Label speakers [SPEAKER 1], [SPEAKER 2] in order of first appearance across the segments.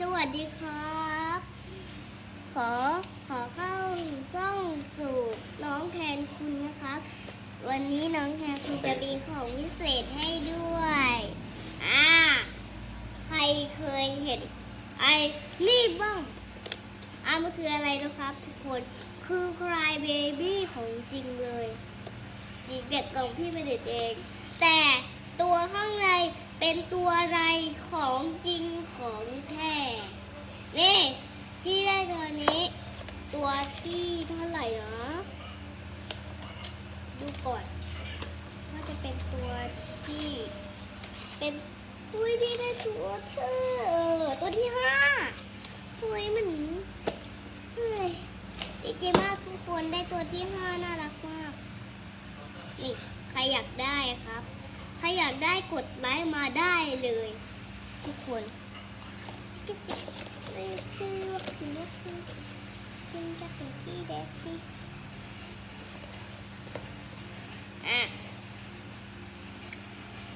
[SPEAKER 1] สวัสดีครับ ขอขอเข้าช่องสู่น้องแทนคุณนะครับ วันนี้น้องแทนคุณจะมีของพิเศษให้ด้วยอ่าใครเคยเห็นไอ้นี่บ้างอ่ามันคืออะไรนะครับ ทุกคนคือ Cry Baby ของจริงเลยจริงเด็ดตรงพี่ไปเด็ดเอง แต่ตัวข้างในเป็นตัวอะไรของจริงของแท้ นี่พี่ได้ตัวนี้ ตัวที่เท่าไหร่เนาะดูก่อนว่าจะเป็นตัวที่ เป็นอุ้ยพี่ได้ตัวเธอตัวที่ห้าอุ้ยมันเฮ้ยดีใจมากทุกคนได้ตัวที่ห้าน่ารักมากนี่ใครอยากได้ครับ ใครอยากได้กดไลค์มาได้เลย ทุกคน อะ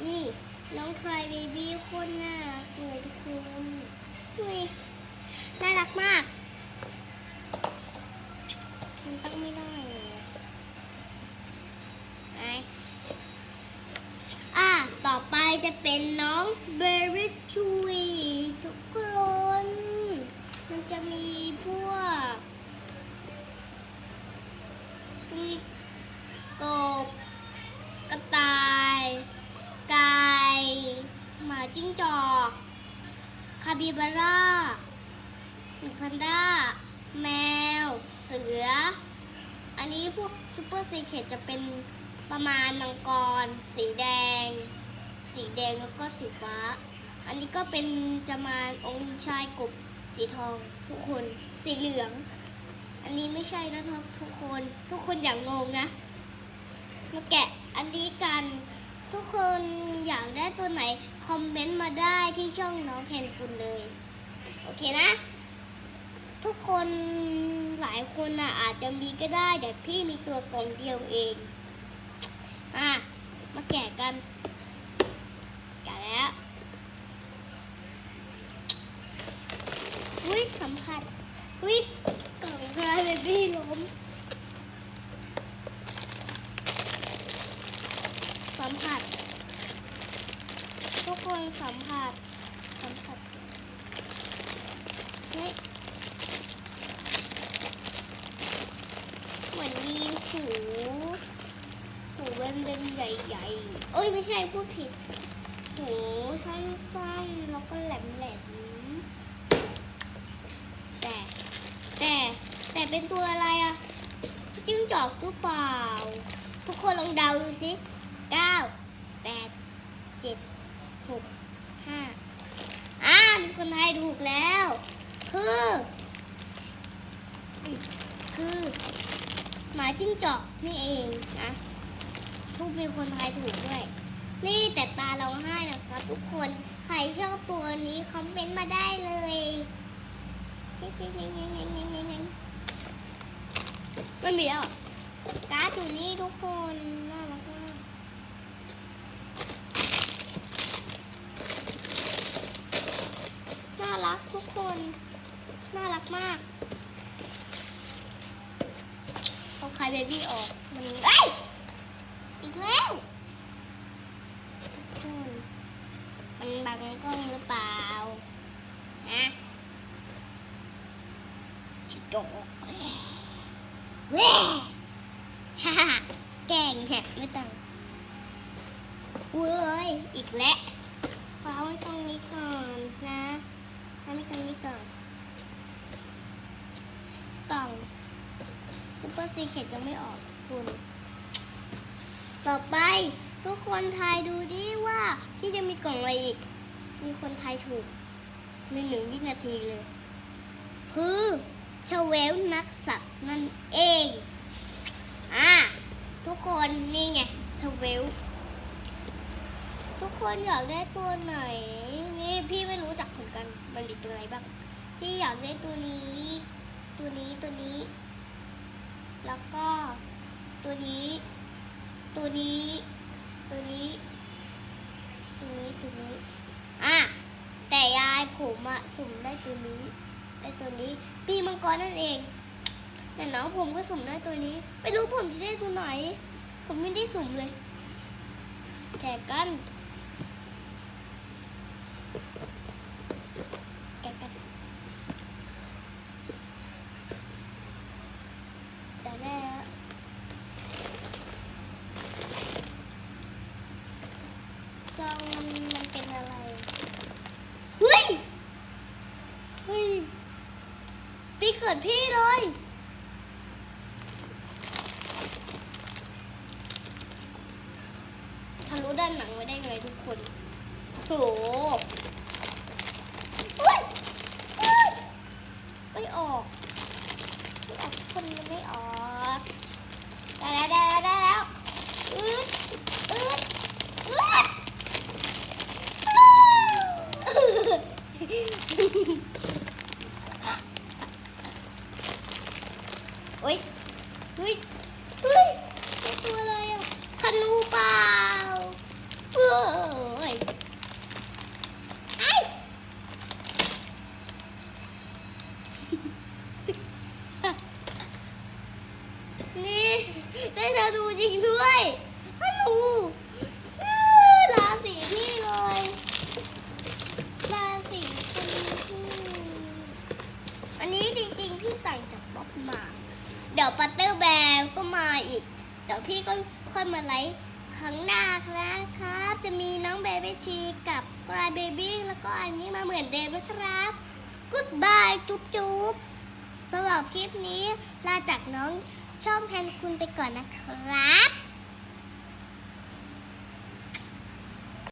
[SPEAKER 1] นี่ น้องคลายเบบี้คนน่ารักเลยทุกคนนี่น่ารักมาก มันตั้งไม่ได้เลยไปอะ ต่อไปจะเป็นน้องเบร์รี่ชูาบิบาร่าหมีแพนด้า แมว เสือ อันนี้พวกซูเปอร์ซีเคทจะเป็นประมาณมังกร สีแดง สีแดงแล้วก็สีฟ้า อันนี้ก็เป็นจะมาองค์ชายกบสีทองทุกคนสีเหลือง อันนี้ไม่ใช่นะทุกคนทุกคนอย่างงงนะมาแกะอันนี้กันทุกคน อยากได้ตัวไหน คอมเมนต์มาได้ที่ช่องน้องเพนคุณเลย โอเคนะ ทุกคนหลายคนน่ะอาจจะมีก็ได้แต่พี่มีตัวกล่องเดียวเอง อะ มาแกะกัน แกะแล้วอุ้ยสัมผัสอุ้ยกล่องคลายเบบี้ล้ม สัมผัส ทุกคน สัมผัส สัมผัสเฮ้ยเหมือนมีหูหูเป็นเป็นใหญ่ๆเอ้ยไม่ใช่พูดผิด หูสั้นๆ แล้วก็แหลมๆ แต่แต่แต่เป็นตัวอะไรอะจิ้งจอกหรือเปล่า ทุกคนลองเดาดูสิเก้าแปดเจ็ดหก คนไทยถูกแล้ว คือ คือ หมาจิ้งจอกนี่เองนะทุกมีคนไทยถูกด้วย นี่แต่ตาเราให้นะครับทุกคนใครชอบตัวนี้คอมเมนต์มาได้เลยเจ๊ๆๆๆๆๆมันมีแล้วการ์ดอยู่นี่ทุกคนน่ารักมากน่า รักทุกคน น่ารักมากเอาคายเบบี้ออกมันเอ้ยอีกแล้วทุกคนมันบังกล้องหรือเปล่านะชิโจกเว้ฮ่าฮ่าแกงแฮะไม่ต้องเว้ยอีกแล้วเอาไว้ตรงนี้ก่อนนะ เอาไว้ตรงนี้ก่อนกล่องซูเปอร์ซีเคทยังไม่ออกคุณ ต่อไปทุกคนทายดูดิว่าที่จะมีกล่องอะไรอีก มีคนทายถูกในหนึ่งวินาทีเลย คือชเวลนักสัตว์นั่นเอง อะ ทุกคนนี่ไงชเวล ทุกคนอยากได้ตัวไหนี่พี่ไม่รู้จักเหมือนกันมันมีตัวอะไรบ้าง พี่อยากได้ตัวนี้ ตัวนี้ตัวนี้ แล้วก็ตัวนี้ ตัวนี้ ตัวนี้ ตัวนี้ตัวนี้อะแต่ยายผมอะสุ่มได้ตัวนี้ได้ตัวนี้ ปีมังกรนั่นเองแต่น้องผมก็สุ่มได้ตัวนี้ ไม่รู้ผมจะได้ตัวไหน ผมไม่ได้สุ่มเลยแข่กัน แกะกันแต่แรก ซองมันเป็นอะไรเฮ้ยเฮ้ยปีเกิดพี่เลยทะลุด้านหนังไมาได้ไงทุกคนโถอุ๊ยอุ๊ยไม่ออกไม่ออกคนมันไม่ออกได้แล้วได้แล้วได้แล้วอืดอืดอืดโอ๊ย เฮ้ยเฮ้ยเป็นตัวอะไรอะคานูเปล่าเฮ้ยไอ้นี่ได้ธนูจริงด้วยธนูอื้อราศีพี่เลยราศีคุณอันนี้จริงๆพี่สั่งจากบ๊อบมา เดี๋ยวปัตเตอร์แบร์ก็มาอีก เดี๋ยวพี่ก็ค่อยมาไลฟ์ครั้งหน้าครับ จะมีน้องเบบี้ชีกับกรายเบบี้แล้วก็อันนี้มาเหมือนเดิมนะครับกุ๊ดบายจุ๊บจุ๊บสำหรับคลิปนี้ลาจากน้องช่องแทนคุณไปก่อนนะครับ